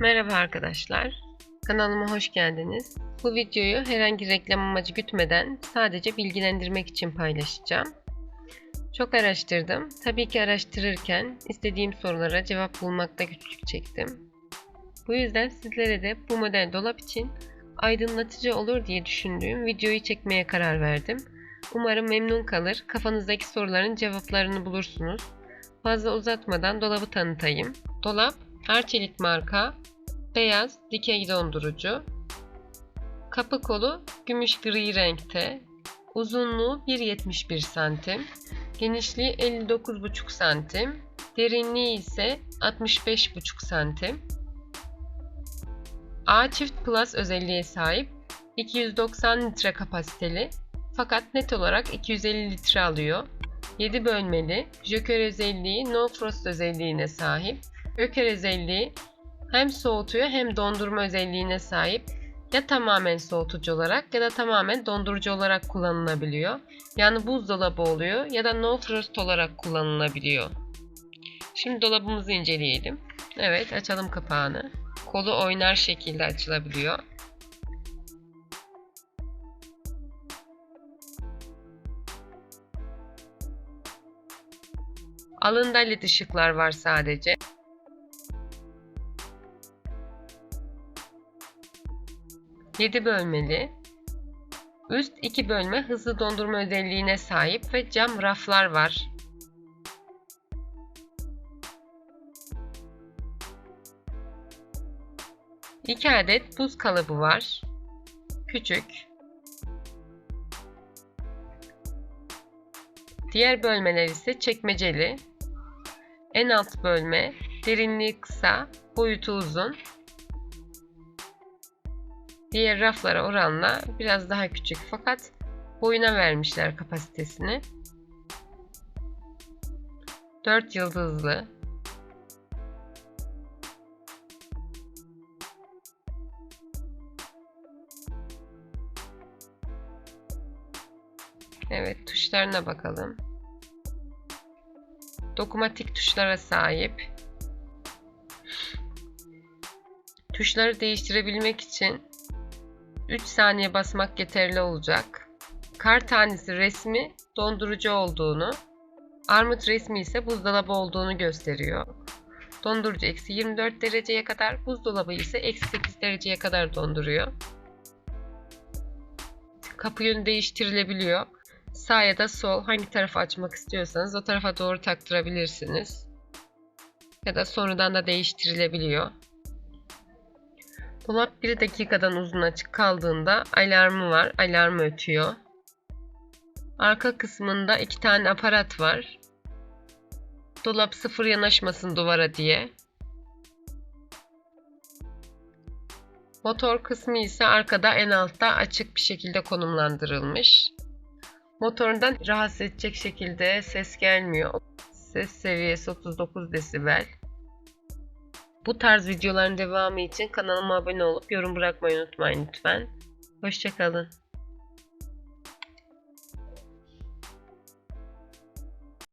Merhaba arkadaşlar. Kanalıma hoş geldiniz. Bu videoyu herhangi reklam amacı gütmeden sadece bilgilendirmek için paylaşacağım. Çok araştırdım. Tabii ki araştırırken istediğim sorulara cevap bulmakta güçlük çektim. Bu yüzden sizlere de bu model dolap için aydınlatıcı olur diye düşündüğüm videoyu çekmeye karar verdim. Umarım memnun kalır, kafanızdaki soruların cevaplarını bulursunuz. Fazla uzatmadan dolabı tanıtayım. Dolap Arçelik marka beyaz dikey dondurucu. Kapı kolu gümüş gri renkte. Uzunluğu 1.71 santim. Genişliği 59,5 santim. Derinliği ise 65,5 santim. A çift plus özelliğe sahip 290 litre kapasiteli fakat net olarak 250 litre alıyor. 7 bölmeli, jokör özelliği, no frost özelliğine sahip. Jokör özelliği hem soğutuyor hem dondurma özelliğine sahip. Ya tamamen soğutucu olarak ya da tamamen dondurucu olarak kullanılabiliyor. Yani buzdolabı oluyor ya da no frost olarak kullanılabiliyor. Şimdi dolabımızı inceleyelim. Evet açalım kapağını. Kolu oynar şekilde açılabiliyor. Alında led ışıklar var sadece. Yedi bölmeli. Üst iki bölme hızlı dondurma özelliğine sahip ve cam raflar var. İki adet buz kalıbı var. Küçük. Diğer bölmeler ise çekmeceli. En alt bölme derinliği kısa, boyutu uzun. Diğer raflara oranla biraz daha küçük fakat boyuna vermişler kapasitesini. 4 yıldızlı. Evet tuşlarına bakalım. Dokunmatik tuşlara sahip. Tuşları değiştirebilmek için 3 saniye basmak yeterli olacak. Kar tanesi resmi dondurucu olduğunu, armut resmi ise buzdolabı olduğunu gösteriyor. Dondurucu eksi 24 dereceye kadar, buzdolabı ise eksi 8 dereceye kadar donduruyor. Kapı yönü değiştirilebiliyor. Sağ ya da sol hangi tarafı açmak istiyorsanız o tarafa doğru taktırabilirsiniz. Ya da sonradan da değiştirilebiliyor. Dolap 1 dakikadan uzun açık kaldığında alarmı var. Alarmı ötüyor. Arka kısmında iki tane aparat var. Dolap sıfır yanaşmasın duvara diye. Motor kısmı ise arkada en altta açık bir şekilde konumlandırılmış. Motorundan rahatsız edecek şekilde ses gelmiyor. Ses seviyesi 39 desibel. Bu tarz videoların devamı için kanalıma abone olup yorum bırakmayı unutmayın lütfen. Hoşçakalın.